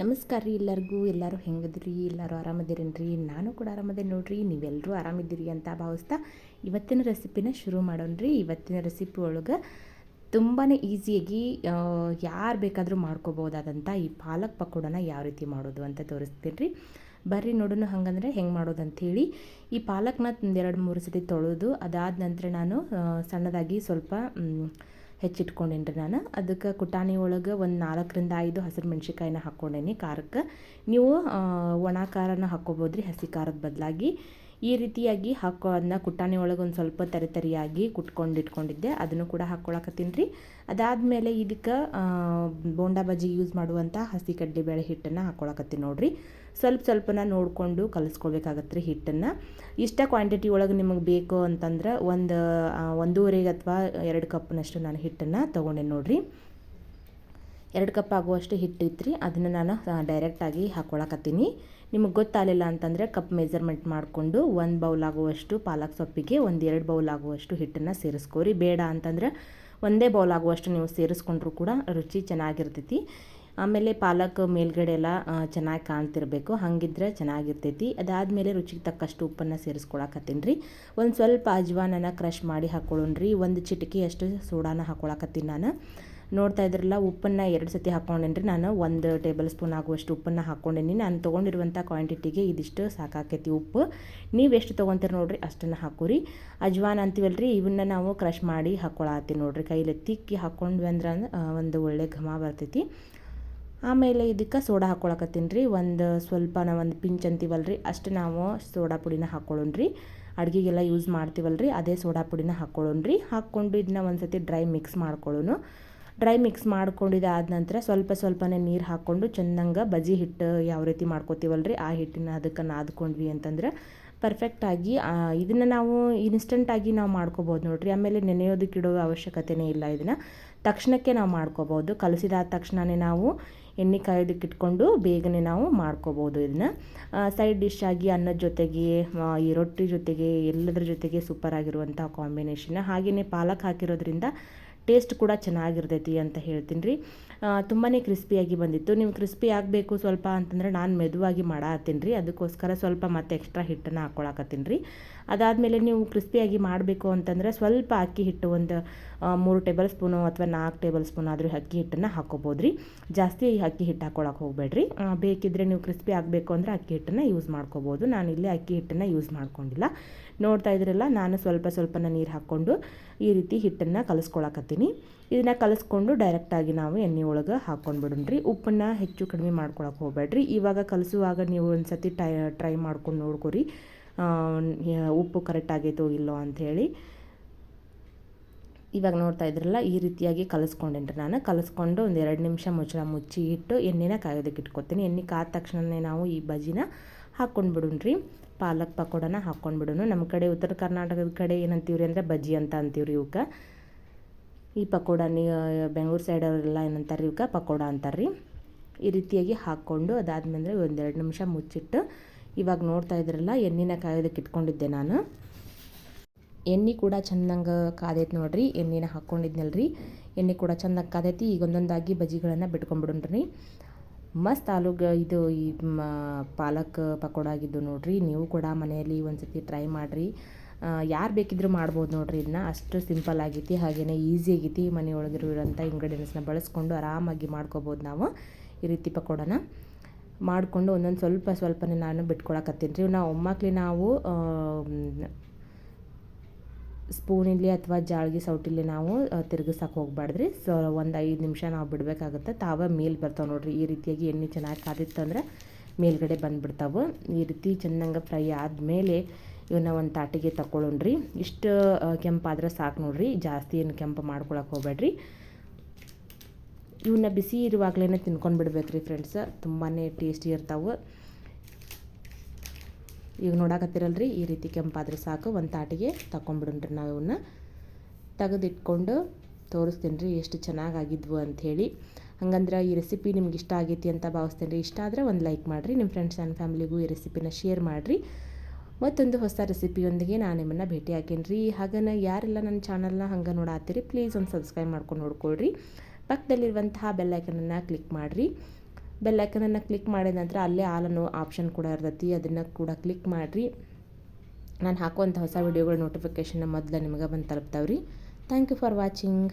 ನಮಸ್ಕಾರ ರೀ ಎಲ್ಲರಿಗೂ. ಎಲ್ಲರೂ ಹೆಂಗದ್ರಿ? ಎಲ್ಲರೂ ಆರಾಮದಿರೇನ್ರಿ? ನಾನು ಕೂಡ ಆರಾಮದೇನೆ ನೋಡ್ರಿ. ನೀವೆಲ್ಲರೂ ಆರಾಮಿದ್ದೀರಿ ಅಂತ ಭಾವಿಸ್ತಾ ಇವತ್ತಿನ ರೆಸಿಪಿನ ಶುರು ಮಾಡೋಣ್ರಿ. ಇವತ್ತಿನ ರೆಸಿಪಿ ಒಳಗೆ ತುಂಬಾ ಈಸಿಯಾಗಿ ಯಾರು ಬೇಕಾದರೂ ಮಾಡ್ಕೋಬೋದಾದಂಥ ಈ ಪಾಲಕ್ ಪಕೋಡನ ಯಾವ ರೀತಿ ಮಾಡೋದು ಅಂತ ತೋರಿಸ್ತೀನಿ ರೀ ಬರ್ರಿ ನೋಡೋಣ ಹಂಗಂದರೆ ಹೆಂಗೆ ಮಾಡೋದು ಅಂಥೇಳಿ ಈ ಪಾಲಕ್ನ ಎರಡು ಮೂರು ಸತಿ ತೊಳೆದು ಅದಾದ ನಂತರ ನಾನು ಸಣ್ಣದಾಗಿ ಸ್ವಲ್ಪ ಹೆಚ್ಚಿಟ್ಕೊಂಡೇನಿ ನಾನು. ಅದಕ್ಕೆ ಕುಟಾಣಿ ಒಳಗೆ ಒಂದು ನಾಲ್ಕರಿಂದ ಐದು ಹಸಿರು ಮೆಣ್ಸಿಕಾಯಿನ ಹಾಕ್ಕೊಂಡೇನಿ ಖಾರಕ್ಕೆ. ನೀವು ಒಣ ಖಾರನ ಹಾಕ್ಕೋಬೋದು ರೀ ಹಸಿ ಖಾರದ ಬದಲಾಗಿ. ಈ ರೀತಿಯಾಗಿ ಹಾಕೋ ಅದನ್ನ ಕುಟ್ಟಾಣಿ ಒಳಗೆ ಒಂದು ಸ್ವಲ್ಪ ತರಿ ತರಿಯಾಗಿ ಕುಟ್ಕೊಂಡು ಇಟ್ಕೊಂಡಿದ್ದೆ. ಅದನ್ನು ಕೂಡ ಹಾಕ್ಕೊಳಕತ್ತೀನಿ ರೀ ಅದಾದಮೇಲೆ ಇದಕ್ಕೆ ಬೋಂಡಾ ಬಜ್ಜಿ ಯೂಸ್ ಮಾಡುವಂಥ ಹಸಿ ಕಡ್ಲೆಬೇಳೆ ಹಿಟ್ಟನ್ನು ಹಾಕ್ಕೊಳಕತ್ತೀನಿ ನೋಡಿರಿ. ಸ್ವಲ್ಪ ಸ್ವಲ್ಪನ ನೋಡಿಕೊಂಡು ಕಲಿಸ್ಕೊಳ್ಬೇಕಾಗತ್ತೆ ರೀ ಹಿಟ್ಟನ್ನು. ಇಷ್ಟ ಕ್ವಾಂಟಿಟಿ ಒಳಗೆ ನಿಮಗೆ ಬೇಕು ಅಂತಂದ್ರೆ ಒಂದು ಒಂದೂವರೆಗೆ ಅಥವಾ ಎರಡು ಕಪ್ನಷ್ಟು ನಾನು ಹಿಟ್ಟನ್ನು ತೊಗೊಂಡೆ ನೋಡಿರಿ. ಎರಡು ಕಪ್ ಆಗುವಷ್ಟು ಹಿಟ್ಟು ರೀ ಅದನ್ನು ನಾನು ಡೈರೆಕ್ಟಾಗಿ ಹಾಕ್ಕೊಳಕತ್ತೀನಿ ನಿಮಗೆ ಗೊತ್ತಾಗಲಿಲ್ಲ ಅಂತಂದರೆ ಕಪ್ ಮೆಜರ್ಮೆಂಟ್ ಮಾಡಿಕೊಂಡು ಒಂದು ಬೌಲ್ ಆಗುವಷ್ಟು ಪಾಲಕ್ ಸೊಪ್ಪಿಗೆ, ಒಂದು ಎರಡು ಬೌಲ್ ಆಗುವಷ್ಟು ಹಿಟ್ಟನ್ನು ಸೇರಿಸ್ಕೋರಿ. ಬೇಡ ಅಂತಂದ್ರೆ ಒಂದೇ ಬೌಲ್ ಆಗುವಷ್ಟು ನೀವು ಸೇರಿಸ್ಕೊಂಡ್ರೂ ಕೂಡ ರುಚಿ ಚೆನ್ನಾಗಿರ್ತೈತಿ. ಆಮೇಲೆ ಪಾಲಕ್ ಮೇಲ್ಗಡೆ ಎಲ್ಲ ಚೆನ್ನಾಗಿ ಕಾಣ್ತಿರಬೇಕು. ಹಾಗಿದ್ರೆ ಚೆನ್ನಾಗಿರ್ತೈತಿ. ಅದಾದಮೇಲೆ ರುಚಿಗೆ ತಕ್ಕಷ್ಟು ಉಪ್ಪನ್ನು ಸೇರಿಸ್ಕೊಳಕತ್ತೀನಿ ರೀ. ಒಂದು ಸ್ವಲ್ಪ ಅಜ್ವಾನನ ಕ್ರಷ್ ಮಾಡಿ ಹಾಕ್ಕೊಳ್ಳೋಣ್ರಿ ಒಂದು ಚಿಟಕಿಯಷ್ಟು ಸೋಡಾನ ಹಾಕ್ಕೊಳಕತ್ತೀನಿ ನಾನು. ನೋಡ್ತಾ ಇದ್ರಲ್ಲ, ಉಪ್ಪನ್ನು ಎರಡು ಸತಿ ಹಾಕ್ಕೊಂಡೇನಿ ನಾನು. ಒಂದು ಟೇಬಲ್ ಸ್ಪೂನ್ ಆಗುವಷ್ಟು ಉಪ್ಪನ್ನು ಹಾಕ್ಕೊಂಡೇನಿ. ನಾನು ತೊಗೊಂಡಿರುವಂಥ ಕ್ವಾಂಟಿಟಿಗೆ ಇದಿಷ್ಟು ಸಾಕಾಕೈತಿ ಉಪ್ಪು. ನೀವು ಎಷ್ಟು ತೊಗೊತೀರಿ ನೋಡಿರಿ, ಅಷ್ಟನ್ನು ಹಾಕೋರಿ ಅಜ್ವಾನ್ ಅಂತೀವಲ್ರಿ ಇವನ್ನ ನಾವು ಕ್ರಷ್ ಮಾಡಿ ಹಾಕ್ಕೊಳತ್ತೀವಿ ನೋಡಿರಿ. ಕೈಲಿ ತಿಕ್ಕಿ ಹಾಕ್ಕೊಂಡ್ವಿ ಅಂದ್ರೆ ಒಂದು ಒಳ್ಳೆ ಘಮ ಬರ್ತೈತಿ. ಆಮೇಲೆ ಇದಕ್ಕೆ ಸೋಡಾ ಹಾಕ್ಕೊಳಕತ್ತೀನಿ ರೀ. ಒಂದು ಸ್ವಲ್ಪ ನಾವು ಒಂದು ಪಿಂಚ್ ರೀ ಅಷ್ಟು ನಾವು ಸೋಡಾ ಪುಡಿನ ಹಾಕ್ಕೊಳ್ಳೋಣ್ರಿ ಅಡುಗೆಗೆಲ್ಲ ಯೂಸ್ ಮಾಡ್ತೀವಲ್ಲ ರೀ ಅದೇ ಸೋಡಾ ಪುಡಿನ ಹಾಕ್ಕೊಳ್ಳೋಣ್ರಿ ಹಾಕ್ಕೊಂಡು ಇದನ್ನ ಒಂದು ಸತಿ ಡ್ರೈ ಮಿಕ್ಸ್ ಮಾಡ್ಕೊಳ್ಳೋನು ಡ್ರೈ ಮಿಕ್ಸ್ ಮಾಡ್ಕೊಂಡಿದ್ದಾದ ನಂತರ ಸ್ವಲ್ಪ ಸ್ವಲ್ಪನೇ ನೀರು ಹಾಕ್ಕೊಂಡು ಚೆಂದಂಗೆ ಬಜಿ ಹಿಟ್ಟು ಯಾವ ರೀತಿ ಮಾಡ್ಕೋತೀವಲ್ರಿ, ಆ ಹಿಟ್ಟನ್ನ ಅದಕ್ಕೆ ನಾದ್ಕೊಂಡ್ವಿ ಅಂತಂದ್ರೆ ಪರ್ಫೆಕ್ಟಾಗಿ ಇದನ್ನು ನಾವು ಇನ್ಸ್ಟಂಟಾಗಿ ನಾವು ಮಾಡ್ಕೋಬೋದು ನೋಡಿರಿ. ಆಮೇಲೆ ನೆನೆಯೋದಕ್ಕೆ ಇಡೋ ಅವಶ್ಯಕತೆಯೇ ಇಲ್ಲ ಇದನ್ನು. ತಕ್ಷಣಕ್ಕೆ ನಾವು ಮಾಡ್ಕೋಬೋದು. ಕಲಸಿದಾದ ತಕ್ಷಣವೇ ನಾವು ಎಣ್ಣೆ ಕಾಯೋದಕ್ಕೆ ಇಟ್ಕೊಂಡು ಬೇಗನೆ ನಾವು ಮಾಡ್ಕೋಬೋದು ಇದನ್ನು. ಸೈಡ್ ಡಿಶ್ ಆಗಿ ಅನ್ನದ ಜೊತೆಗೆ ಈ ರೊಟ್ಟಿ ಜೊತೆಗೆ, ಎಲ್ಲದರ ಜೊತೆಗೆ ಸೂಪರ್ ಆಗಿರುವಂಥ ಕಾಂಬಿನೇಷನ್ ಹಾಗೆಯೇ ಪಾಲಕ್ ಹಾಕಿರೋದ್ರಿಂದ ಟೇಸ್ಟ್ ಕೂಡ ಚೆನ್ನಾಗಿರ್ತೈತಿ ಅಂತ ಹೇಳ್ತೀನಿ ರೀ. ತುಂಬಾ ಕ್ರಿಸ್ಪಿಯಾಗಿ ಬಂದಿತ್ತು. ನೀವು ಕ್ರಿಸ್ಪಿ ಆಗಬೇಕು ಸ್ವಲ್ಪ ಅಂತಂದರೆ ನಾನು ಮೆದುವಾಗಿ ಮಾಡತ್ತೀನಿ ರೀ. ಅದಕ್ಕೋಸ್ಕರ ಸ್ವಲ್ಪ ಮತ್ತೆ ಎಕ್ಸ್ಟ್ರಾ ಹಿಟ್ಟನ್ನು ಹಾಕ್ಕೊಳಕತ್ತೀನಿ ರೀ. ಅದಾದಮೇಲೆ ನೀವು ಕ್ರಿಸ್ಪಿಯಾಗಿ ಮಾಡಬೇಕು ಅಂತಂದರೆ ಸ್ವಲ್ಪ ಅಕ್ಕಿ ಹಿಟ್ಟು ಒಂದು ಮೂರು ಟೇಬಲ್ ಸ್ಪೂನು ಅಥವಾ ನಾಲ್ಕು ಟೇಬಲ್ ಸ್ಪೂನ್ ಆದರೂ ಅಕ್ಕಿ ಹಿಟ್ಟನ್ನು ಹಾಕ್ಕೋಬೋದು ರೀ. ಜಾಸ್ತಿ ಅಕ್ಕಿ ಹಿಟ್ಟು ಹಾಕ್ಕೊಳಕ್ಕೆ ಹೋಗಬೇಡ್ರಿ. ಬೇಕಿದ್ದರೆ ನೀವು ಕ್ರಿಸ್ಪಿ ಆಗಬೇಕು ಅಂದರೆ ಅಕ್ಕಿ ಹಿಟ್ಟನ್ನು ಯೂಸ್ ಮಾಡ್ಕೋಬೋದು. ನಾನು ಇಲ್ಲಿ ಅಕ್ಕಿ ಹಿಟ್ಟನ್ನು ಯೂಸ್ ಮಾಡ್ಕೊಂಡಿಲ್ಲ. ನೋಡ್ತಾ ಇದ್ರಲ್ಲ, ನಾನು ಸ್ವಲ್ಪ ಸ್ವಲ್ಪನ ನೀರು ಹಾಕ್ಕೊಂಡು ಈ ರೀತಿ ಹಿಟ್ಟನ್ನು ಕಲಿಸ್ಕೊಳಕತ್ತೀನಿ. ಇದನ್ನು ಕಲಿಸ್ಕೊಂಡು ಡೈರೆಕ್ಟಾಗಿ ನಾವು ಎಣ್ಣೆ ಒಳಗೆ ಹಾಕ್ಕೊಂಡು ಉಪ್ಪನ್ನು ಹೆಚ್ಚು ಕಡಿಮೆ ಮಾಡ್ಕೊಳಕ್ಕೆ ಹೋಗಬೇಡ್ರಿ. ಇವಾಗ ಕಲಿಸುವಾಗ ನೀವು ಒಂದು ಸತಿ ಟೈ ಟ್ರೈ ಮಾಡ್ಕೊಂಡು ನೋಡ್ಕೊರಿ. ಉಪ್ಪು ಕರೆಕ್ಟ್ ಆಗೈತೋ ಇಲ್ಲೋ ಅಂಥೇಳಿ ಇವಾಗ ನೋಡ್ತಾ ಇದ್ರಲ್ಲ, ಈ ರೀತಿಯಾಗಿ ಕಲಿಸ್ಕೊಂಡೇನ್ರಿ ನಾನು. ಕಲಿಸ್ಕೊಂಡು ಒಂದು ಎರಡು ನಿಮಿಷ ಮುಚ್ಚಳ ಮುಚ್ಚಿ ಇಟ್ಟು ಎಣ್ಣೆನ ಕಾಯೋದಕ್ಕೆ ಇಟ್ಕೊತೀನಿ. ಎಣ್ಣೆ ಕಾದ ತಕ್ಷಣವೇ ನಾವು ಈ ಬಜಿನ ಹಾಕ್ಕೊಂಡು ಬಿಡೋಣ್ರಿ. ಪಾಲಕ್ ಪಕೋಡನ ಹಾಕ್ಕೊಂಡ್ಬಿಡೋಣ ನಮ್ಮ ಕಡೆ ಉತ್ತರ ಕರ್ನಾಟಕದ ಕಡೆ ಏನಂತೀವ್ರಿ ಅಂದರೆ ಬಜ್ಜಿ ಅಂತ ಅಂತೀವ್ರಿ ಇವಕ್ಕೆ ಈ ಪಕೋಡ ಬೆಂಗಳೂರು ಸೈಡವರೆಲ್ಲ ಏನಂತಾರೆ ಇವಕ್ಕೆ ಪಕೋಡ ಅಂತಾರೆ ರೀ ಈ ರೀತಿಯಾಗಿ ಹಾಕ್ಕೊಂಡು ಅದಾದಮೇಲೆ ಒಂದೆರಡು ನಿಮಿಷ ಮುಚ್ಚಿಟ್ಟು ಇವಾಗ ನೋಡ್ತಾ ಇದ್ರಲ್ಲ, ಎಣ್ಣೆನ ಕಾಯೋದಕ್ಕೆ ಇಟ್ಕೊಂಡಿದ್ದೆ ನಾನು. ಎಣ್ಣೆ ಕೂಡ ಚೆಂದಂಗೆ ಕಾದೈತೆ ನೋಡಿರಿ, ಎಣ್ಣೆನ ಹಾಕ್ಕೊಂಡಿದ್ನಲ್ರಿ. ಎಣ್ಣೆ ಕೂಡ ಚೆಂದಾಗಿ ಕಾದೈತಿ, ಈಗ ಒಂದೊಂದಾಗಿ ಬಜ್ಜಿಗಳನ್ನು ಬಿಟ್ಕೊಂಡ್ಬಿಡೋಣ್ರಿ. ಮಸ್ತ್ ಆಲೂಗ ಇದು ಈ ಪಾಲಕ್ ಪಕೋಡ ಆಗಿದ್ದು ನೋಡಿರಿ. ನೀವು ಕೂಡ ಮನೆಯಲ್ಲಿ ಒಂದು ಟ್ರೈ ಮಾಡಿರಿ. ಯಾರು ಬೇಕಿದ್ರೂ ಮಾಡ್ಬೋದು ನೋಡಿರಿ ಇದನ್ನ ಅಷ್ಟು ಸಿಂಪಲ್ ಆಗೈತಿ ಹಾಗೇ ಈಸಿ ಆಗೈತಿ. ಮನೆಯೊಳಗಿರುವಂಥ ಇಂಗ್ರೀಡಿಯೆಂಟ್ಸ್ನ ಬಳಸ್ಕೊಂಡು ಆರಾಮಾಗಿ ಮಾಡ್ಕೋಬೋದು ನಾವು ಈ ರೀತಿ ಪಕೋಡನ. ಮಾಡಿಕೊಂಡು ಒಂದೊಂದು ಸ್ವಲ್ಪ ಸ್ವಲ್ಪನೇ ನಾನು ಬಿಟ್ಕೊಳಕತ್ತೀನಿ ರೀ. ನಾವು ಒಮ್ಮಕ್ಲಿ ನಾವು ಸ್ಪೂನಿಲ್ಲಿ ಅಥವಾ ಜಾಳ್ಗೆ ಸೌಟಿಲಿ ನಾವು ತಿರುಗಿಸಕ್ಕೆ ಹೋಗ್ಬಾರ್ದ್ರಿ. ಸೊ, ಒಂದು ಐದು ನಿಮಿಷ ನಾವು ಬಿಡಬೇಕಾಗುತ್ತೆ. ತಾವ ಮೇಲೆ ಬರ್ತಾವೆ ನೋಡಿರಿ. ಈ ರೀತಿಯಾಗಿ ಎಣ್ಣೆ ಚೆನ್ನಾಗಿ ಕಾದಿತ್ತಂದ್ರೆ ಮೇಲ್ಗಡೆ ಬಂದುಬಿಡ್ತಾವೆ. ಈ ರೀತಿ ಚೆನ್ನಾಗಿ ಫ್ರೈ ಆದಮೇಲೆ ಇವನ್ನ ಒಂದು ತಾಟಿಗೆ ತಗೊಳ್ಳೋಣ್ರಿ ಇಷ್ಟು ಕೆಂಪಾದ್ರೆ ಸಾಕು ನೋಡಿರಿ. ಜಾಸ್ತಿ ಏನು ಕೆಂಪು ಮಾಡ್ಕೊಳಕ್ಕೆ ಹೋಗ್ಬೇಡ್ರಿ. ಇವನ್ನ ಬಿಸಿ ಇರುವಾಗಲೇ ತಿನ್ಕೊಂಡು ಬಿಡ್ಬೇಕು ರೀ ಫ್ರೆಂಡ್ಸ್. ತುಂಬಾ ಟೇಸ್ಟಿ ಇರ್ತಾವೆ. ಈಗ ನೋಡಕತ್ತಿರಲ್ರಿ, ಈ ರೀತಿ ಕೆಂಪಾದ್ರೆ ಸಾಕು, ಒಂದು ತಾಟಿಗೆ ತಗೊಂಬಿಡ್ರಿ ನಾವು ಇವನ್ನ ತೆಗೆದಿಟ್ಕೊಂಡು ತೋರಿಸ್ತೀನಿ ರೀ ಎಷ್ಟು ಚೆನ್ನಾಗಾಗಿದ್ವು ಅಂಥೇಳಿ ಹಂಗಂದ್ರೆ ಈ ರೆಸಿಪಿ ನಿಮ್ಗೆ ಇಷ್ಟ ಆಗೈತಿ ಅಂತ ಭಾವಿಸ್ತೀನಿ ರೀ ಇಷ್ಟ ಆದರೆ ಒಂದು ಲೈಕ್ ಮಾಡಿರಿ ನಿಮ್ಮ ಫ್ರೆಂಡ್ಸ್ ಆ್ಯಂಡ್ ಫ್ಯಾಮಿಲಿಗೂ ಈ ರೆಸಿಪಿನ ಶೇರ್ ಮಾಡಿರಿ. ಮತ್ತೊಂದು ಹೊಸ ರೆಸಿಪಿಯೊಂದಿಗೆ ನಾನು ನಿಮ್ಮನ್ನು ಭೇಟಿ ಹಾಕೇನಿ ರೀ ಹಾಗನ ಯಾರೆಲ್ಲ ನನ್ನ ಚಾನಲ್ನ ಹಂಗೆ ನೋಡಾತ್ತೀರಿ ಪ್ಲೀಸ್ ಒಂದು ಸಬ್ಸ್ಕ್ರೈಬ್ ಮಾಡ್ಕೊಂಡು ನೋಡ್ಕೊಳ್ರಿ. ಪಕ್ಕದಲ್ಲಿರುವಂತಹ ಬೆಲ್ಲೈಕನನ್ನು ಕ್ಲಿಕ್ ಮಾಡಿರಿ. ಬೆಲ್ಲೈಕನನ್ನು ಕ್ಲಿಕ್ ಮಾಡಿದ ನಂತರ ಅಲ್ಲೇ ಆಲ್ ಅನ್ನೋ ಆಪ್ಷನ್ ಕೂಡ ಇರ್ತೈತಿ. ಅದನ್ನು ಕೂಡ ಕ್ಲಿಕ್ ಮಾಡಿರಿ. ನಾನು ಹಾಕುವಂಥ ಹೊಸ ವೀಡಿಯೋಗಳ ನೋಟಿಫಿಕೇಷನ್ನ ಮೊದಲು ನಿಮಗೆ ಬಂದು ತಲುಪ್ತಾವ್ರಿ. Thank you for watching